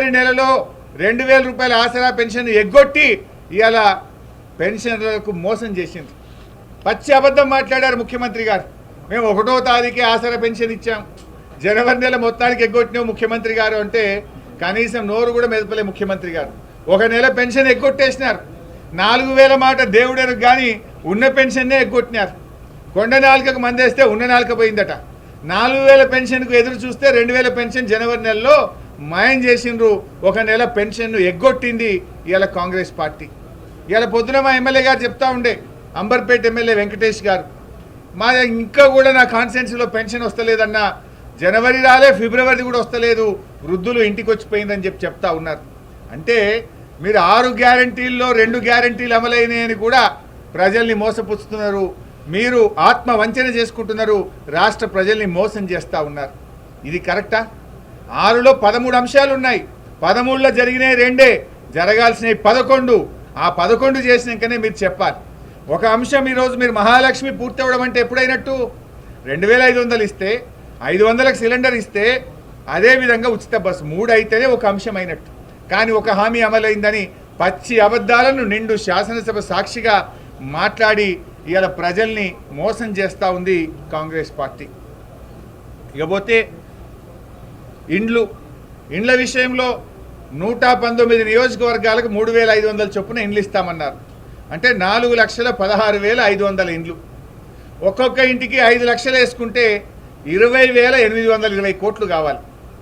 జనవరి నెలలో రెండు వేల రూపాయల ఆసరా పెన్షన్ ఎగ్గొట్టి ఇవాళ పెన్షన్లకు మోసం చేసింది పచ్చి అబద్ధం మాట్లాడారు ముఖ్యమంత్రి గారు. మేము ఒకటో తారీఖే ఆసరా పెన్షన్ ఇచ్చాం. జనవరి నెల మొత్తానికి ఎగ్గొట్టినావు ముఖ్యమంత్రి గారు అంటే కనీసం నోరు కూడా మెదపలే ముఖ్యమంత్రి గారు. ఒక నెల పెన్షన్ ఎగ్గొట్టేసినారు. నాలుగు వేల మాట దేవుడెనకు కానీ ఉన్న పెన్షన్నే ఎగ్గొట్టినారు. కొండ నాలుకకు మందేస్తే ఉన్న నాలుక పోయిందట. నాలుగు వేల పెన్షన్కు ఎదురు చూస్తే రెండు వేల పెన్షన్ జనవరి నెలలో మాయం చేసిండ్రు. ఒక నెల పెన్షన్ను ఎగ్గొట్టింది ఇవాళ కాంగ్రెస్ పార్టీ. ఇవాళ పొద్దున మా ఎమ్మెల్యే గారు చెప్తా ఉండే అంబర్పేట ఎమ్మెల్యే వెంకటేష్ గారు మా ఇంకా కూడా నా కాన్స్టిట్యున్సీలో పెన్షన్ వస్తలేదన్న జనవరి రాలే ఫిబ్రవరి కూడా వస్తలేదు వృద్ధులు ఇంటికి వచ్చిపోయిందని చెప్పి చెప్తా ఉన్నారు. అంటే మీరు ఆరు గ్యారంటీల్లో రెండు గ్యారంటీలు అమలైనాయని కూడా ప్రజల్ని మోసపుచ్చుతున్నారు మీరు ఆత్మ వంచన చేసుకుంటున్నారు రాష్ట్ర ప్రజల్ని మోసం చేస్తూ ఉన్నారు. ఇది కరెక్టా? ఆరులో పదమూడు అంశాలు ఉన్నాయి పదమూడులో జరిగినాయి రెండే. జరగాల్సినవి పదకొండు. ఆ పదకొండు చేసినాకనే మీరు చెప్పాలి. ఒక అంశం ఈరోజు మీరు మహాలక్ష్మి పూర్తి అవ్వడం అంటే ఎప్పుడైనట్టు? రెండు వేల ఐదు వందలు ఇస్తే ఐదు వందలకు సిలిండర్ ఇస్తే అదే విధంగా ఉచిత బస్సు. మూడు అయితేనే ఒక అంశం అయినట్టు. కానీ ఒక హామీ అమలైందని పచ్చి అబద్ధాలను నిండు శాసనసభ సాక్షిగా మాట్లాడి ఇవాళ ప్రజల్ని మోసం చేస్తూ ఉంది కాంగ్రెస్ పార్టీ. ఇకపోతే ఇండ్లు. ఇండ్ల విషయంలో నూట పంతొమ్మిది నియోజకవర్గాలకు మూడు వేల ఐదు వందల చొప్పున ఇండ్లు ఇస్తామన్నారు. అంటే నాలుగు లక్షల పదహారు వేల ఐదు వందల ఇండ్లు. ఒక్కొక్క ఇంటికి ఐదు లక్షలు వేసుకుంటే ఇరవై వేల ఎనిమిది వందల ఇరవై కోట్లు కావాలి.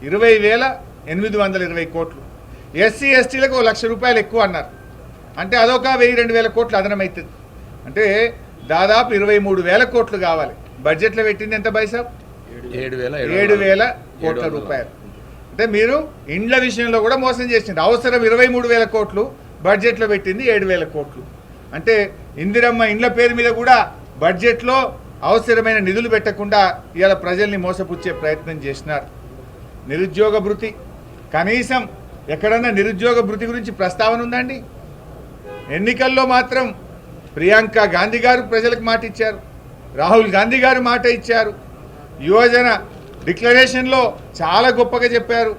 ఇరవై వేల ఎనిమిది వందల ఇరవై కోట్లు. ఎస్సీ ఎస్టీలకు ఒక లక్ష రూపాయలు ఎక్కువ అన్నారు. అంటే అదొక వెయ్యి రెండు వేల కోట్లు అదనమవుతుంది అంటే దాదాపు ఇరవై మూడు వేల కోట్లు కావాలి. బడ్జెట్లో పెట్టింది ఎంత బైసాబ్ ఏడు వేల కోట్ల. రూపాయలు. అంటే మీరు ఇండ్ల విషయంలో కూడా మోసం చేసింది అవసరం ఇరవై మూడు వేల కోట్లు బడ్జెట్లో పెట్టింది ఏడు వేల కోట్లు. అంటే ఇందిరమ్మ ఇండ్ల పేరు మీద కూడా బడ్జెట్లో అవసరమైన నిధులు పెట్టకుండా ఇవాళ ప్రజల్ని మోసపుచ్చే ప్రయత్నం చేసినారు. నిరుద్యోగ భృతి. కనీసం ఎక్కడన్నా నిరుద్యోగ భృతి గురించి ప్రస్తావన ఉందండి ఎన్నికల్లో మాత్రం ప్రియాంక గాంధీ గారు ప్రజలకు మాట ఇచ్చారు. రాహుల్ గాంధీ గారు మాట ఇచ్చారు. యువజన డిక్లరేషన్లో చాలా గొప్పగా చెప్పారు.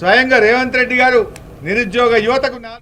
స్వయంగా రేవంత్ రెడ్డి గారు నిరుద్యోగ యువతకు నా